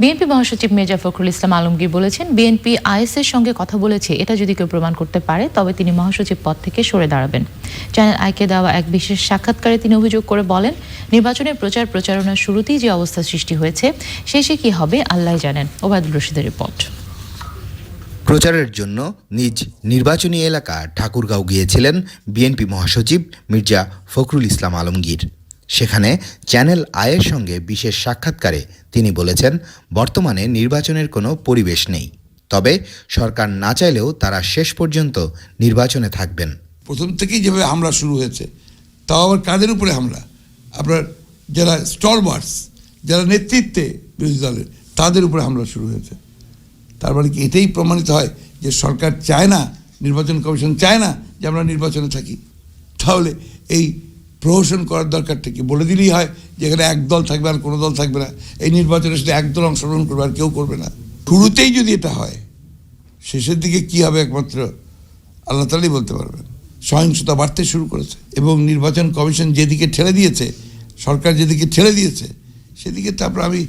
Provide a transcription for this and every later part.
BNP মহাসচিব মির্জা ফখরুল ইসলাম আলমগীর বলেছেন, BNP আইএসের সঙ্গে কথা বলেছে, এটা যদি কেউ প্রমাণ করতে পারে, তবে তিনি মহাসচিব পদ থেকে সরে দাঁড়াবেন। চ্যানেল আইকে দেওয়া এক বিশেষ সাক্ষাৎকারে তিনি অভিযোগ করে বলেন, নির্বাচনের প্রচার প্রচারণার শুরুতেই যে অবস্থা সৃষ্টি হয়েছে, শেষে কি হবে আল্লাহ জানেন। ওবায়দুল রশিদের রিপোর্ট। প্রচারের জন্য নিজ নির্বাচনী এলাকা ঠাকুরগাঁও গিয়েছিলেন বিএনপি মহাসচিব মির্জা ফখরুল ইসলাম আলমগীর। সেখানে চ্যানেল আয়ের সঙ্গে বিশেষ সাক্ষাৎকারে তিনি বলেছেন, বর্তমানে নির্বাচনের কোনো পরিবেশ নেই। তবে সরকার না চাইলেও তারা শেষ পর্যন্ত নির্বাচনে থাকবেন। প্রথম থেকেই যেভাবে হামলা শুরু হয়েছে, তাও আবার কাদের উপরে হামলা? আপনার যারা স্টলবার্স, যারা নেতৃত্বে বিরোধী দলের, তাদের উপরে হামলা শুরু হয়েছে। তার মানে কি এটাই প্রমাণিত হয় যে সরকার চায় না, নির্বাচন কমিশন চায় না যে আমরা নির্বাচনে থাকি? তাহলে এই প্রহসন করার দরকারটা কি বলে দিলেই হয় যে এখানে এক দল থাকবে আর কোনো দল থাকবে না। এই নির্বাচনে শুধু একদল অংশগ্রহণ করবে আর কেউ করবে না। শুরুতেই যদি এটা হয় শেষের দিকে কি হবে একমাত্র আল্লাহ তালাই বলতে পারবেন। সহিংসতা বাড়তে শুরু করেছে এবং নির্বাচন কমিশন যেদিকে ঠেলে দিয়েছে সরকার যেদিকে ঠেলে দিয়েছে সেদিকে তারপর আমি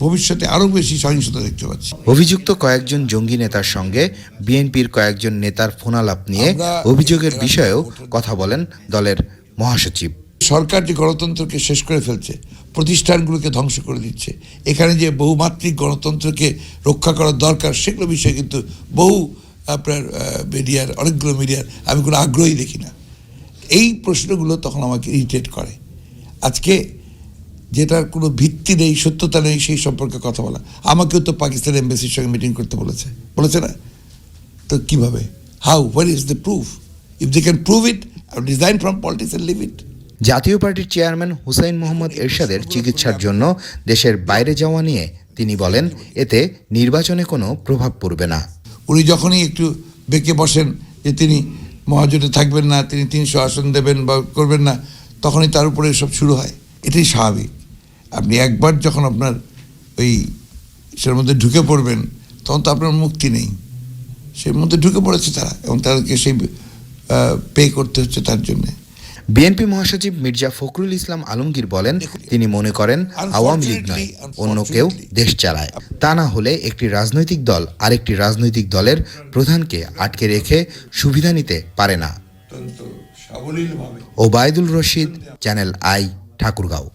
ভবিষ্যতে আরও বেশি সহিংসতা দেখতে পাচ্ছি। অভিযুক্ত কয়েকজন জঙ্গি নেতার সঙ্গে বিএনপির কয়েকজন নেতার ফোনালাপ নিয়ে অভিযোগের বিষয়েও কথা বলেন দলের মহাসচিব। সরকার যে গণতন্ত্রকে শেষ করে ফেলছে, প্রতিষ্ঠানগুলোকে ধ্বংস করে দিচ্ছে, এখানে যে বহুমাত্রিক গণতন্ত্রকে রক্ষা করার দরকার, সেগুলো বিষয়ে কিন্তু বহু আপনার মিডিয়ার, অনেকগুলো মিডিয়ার, আমি কোনো আগ্রহী দেখি না। এই প্রশ্নগুলো তখন আমাকে ইরিটেট করে। আজকে যেটার কোনো ভিত্তি নেই, সত্যতা নেই, সেই সম্পর্কে কথা বলা। আমাকেও তো পাকিস্তান এম্বাসির সঙ্গে মিটিং করতে বলেছে। বলেছে না? তো কীভাবে? How where is the proof if they can prove it design from politics and leave it জাতীয় পার্টির চেয়ারম্যান হুসাইন মোহাম্মদ এরশাদের চিকিৎসার জন্য দেশের বাইরে যাওয়া নিয়ে তিনি বলেন এতে নির্বাচনে কোনো প্রভাব পড়বে না। উনি যখনই একটু বেঁকে বসেন যে তিনি মহাজোটে থাকবেন না তিনি তিনশো আসন দেবেন বা করবেন না তখনই তার উপরে সব শুরু হয়। এটাই স্বাভাবিক। আপনি একবার যখন আপনার ওই সের মধ্যে ঢুকে পড়বেন তখন তো আপনার মুক্তি নেই। সের মধ্যে ঢুকে পড়েছে তারা এবং তাদেরকে সেই পে করতে হচ্ছে তার জন্য। বিএনপি মহাসচিব মির্জা ফখরুল ইসলাম আলমগীর বলেন তিনি মনে করেন আওয়ামী লীগ নয় অন্য কেউ দেশ চালায়। তা না হলে একটি রাজনৈতিক দল আরেকটি রাজনৈতিক দলের প্রধানকে আটকে রেখে সুবিধা নিতে পারে না। Obaidul Rashid Channel I Thakurgaon.